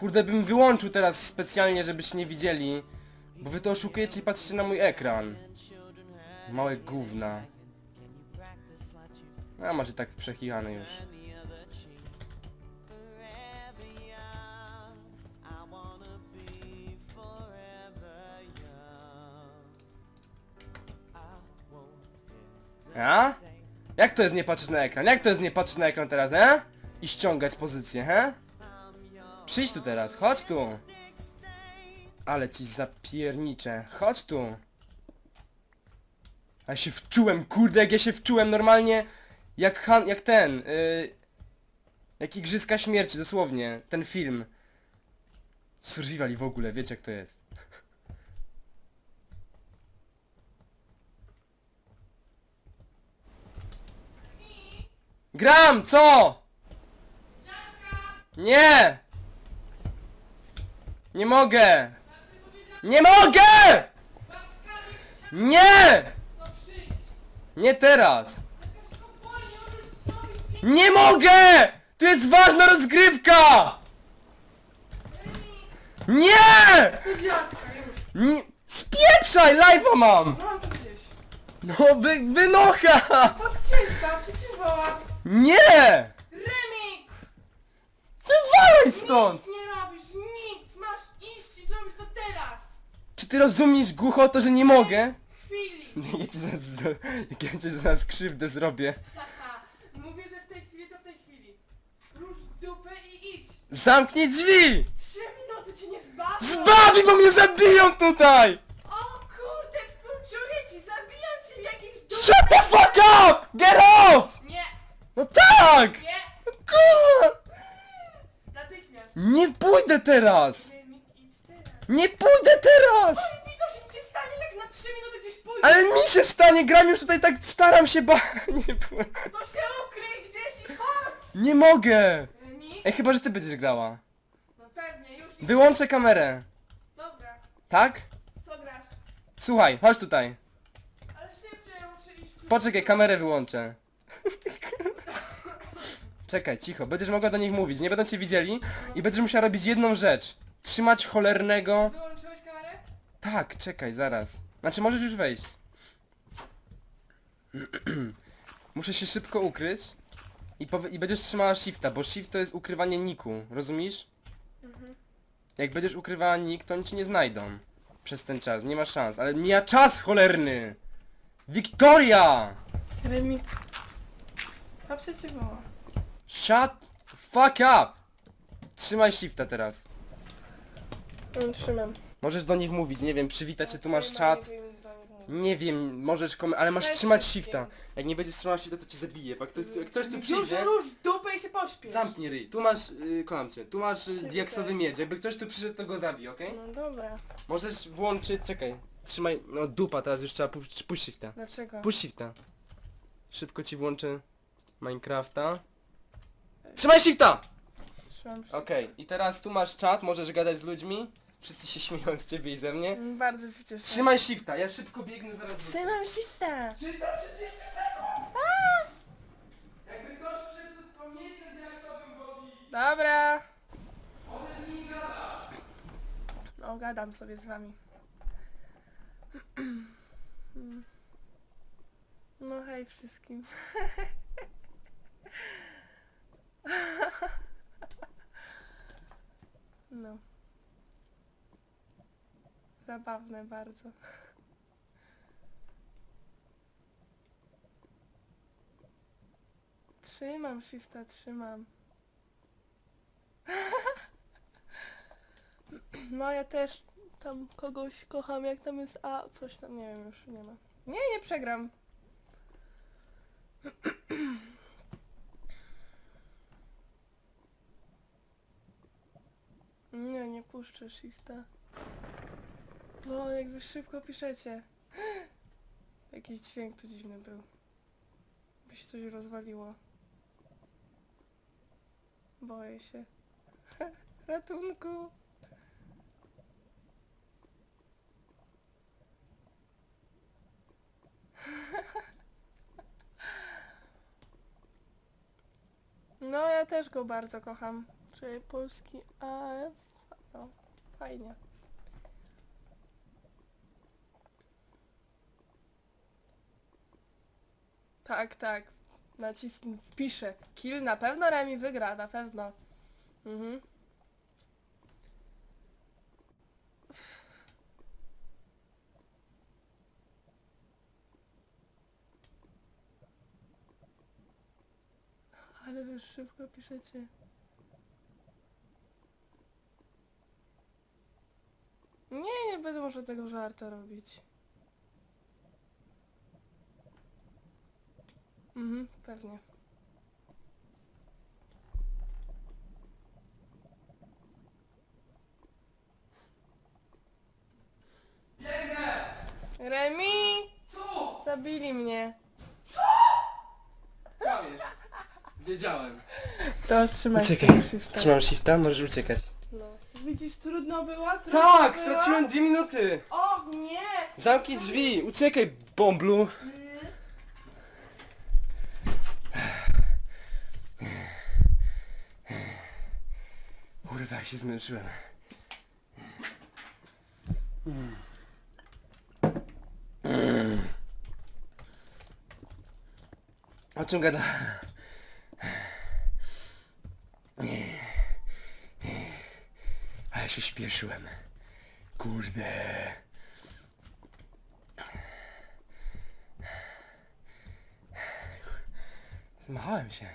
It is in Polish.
Kurde, bym wyłączył teraz specjalnie, żebyście nie widzieli. Bo wy to oszukujecie i patrzycie na mój ekran. Małe gówna. A może tak przekichane już. A? Jak to jest nie patrzeć na ekran? Jak to jest nie patrzeć na ekran teraz, he? I ściągać pozycję, he? Przyjdź tu teraz, chodź tu. Ale ci zapierniczę, chodź tu. A ja się wczułem, kurde, jak ja się wczułem normalnie jak Han, jak ten, yy, jak Igrzyska Śmierci, dosłownie, ten film. Survival i w ogóle, wiecie jak to jest. Gram, co? Nie! Nie mogę! Nie mogę! Nie! Nie teraz! Nie mogę! To jest ważna rozgrywka! Nie! Do dziadka już. nie! Spieprzaj, live'a mam! Mam to gdzieś. No wy, wynocha! To gdzieś tam, przecież woła. Nie! Remik! Wywalaj stąd! Nic nie robisz, nic! Masz iść i zrobić to teraz! Czy ty rozumiesz głucho to, że nie mogę? Chwili! Ja ci zaraz, jak ja ci zaraz krzywdę zrobię. Haha, mówię, że w tej chwili to w tej chwili. Rusz dupę i idź! Zamknij drzwi! Trzy minuty cię nie zbawią! Zbawi, bo mnie zabiją tutaj! O kurde, współczuję ci, zabijam cię w jakiejś dupie! Shut the fuck up! Get off! Nie, No tak! nie! Kurwa! Natychmiast! Nie pójdę teraz! Teraz! Nie pójdę teraz! Moim widzom się nic nie stanie, jak na trzy minuty gdzieś pójdziesz! Ale mi się stanie, gram już tutaj tak staram się ba... Nie, p- To się ukryj gdzieś i chodź! nie mogę! Remik? Ej, chyba, że ty będziesz grała. No pewnie, już i... Wyłączę kamerę. Dobra, Tak? co grasz? Słuchaj, chodź tutaj. Ale szybciej, ja muszę iść. Poczekaj, kamerę wyłączę. Czekaj, cicho, będziesz mogła do nich mówić, nie będą cię widzieli i będziesz musiała robić jedną rzecz. Trzymać cholernego... Wyłączyłeś kamerę? Tak, czekaj, zaraz. Znaczy, możesz już wejść. Muszę się szybko ukryć i, powie- i będziesz trzymała shifta, bo shift to jest ukrywanie niku, rozumiesz? Jak będziesz ukrywała nick, to oni cię nie znajdą. Przez ten czas, nie ma szans, ale mija czas cholerny! Wiktoria! Remik. A przecież woła. Shut fuck up! Trzymaj shifta teraz. Trzymam. Możesz do nich mówić, nie wiem, przywitać się, tu masz czat. Nie wiem, możesz kom... ale masz trzymać wszystkim. shifta. Jak nie będziesz trzymał shifta, to cię zabije, bo jak ktoś, jak ktoś tu Już przyjdzie... rusz dupę i się pośpiesz. Zamknij ryj, tu masz, yy, kocham cię, tu masz yy, Czekaj. diaksowy miecz, jakby ktoś tu przyszedł, to go zabij, okej? No dobra. Możesz włączyć, czekaj, trzymaj, no dupa, teraz już trzeba puść, puść shifta. Dlaczego? Puść shifta. Szybko ci włączę Minecrafta. Trzymaj shifta! Trzymam się. Okej, i teraz tu masz czat, możesz gadać z ludźmi. Wszyscy się śmieją z ciebie i ze mnie. Bardzo się cieszę. Trzymaj shifta, ja szybko biegnę zaraz. wrócę. Trzymam shifta. 330 sekund! Jakby ktoś przyszedł pomiędzy diaksowym body, Dobra. możesz z nim gadać. No gadam sobie z wami. No hej wszystkim. No. Zabawne bardzo. Trzymam shifta, trzymam. No ja też tam kogoś kocham, jak tam jest A, coś tam, nie wiem, już nie ma. Nie, nie przegram. Nie, puszczę shifta. No, jak wy szybko piszecie. Jakiś dźwięk tu dziwny był. By się coś rozwaliło. Boję się. Ratunku. No ja też go bardzo kocham. Czyli polski AF. No, fajnie. Tak, tak. Nacisnę, wpiszę. Kill na pewno Remi wygra, na pewno. Mhm. Ale wy szybko piszecie. Nie, będę może tego żarta robić. Mhm, pewnie. Remi! Co? Zabili mnie. Kłamiesz. Wiedziałem. To trzymaj Uciekaj. shifta. Trzymam shifta, możesz uciekać. Widzisz, trudno było? Trudno Tak, było? straciłem dwie minuty. O, nie! Zamknij drzwi, uciekaj, bomblu. Kurwa, się zmęczyłem. O czym gada? Ja się śpieszyłem. Kurde. Zmachałem się.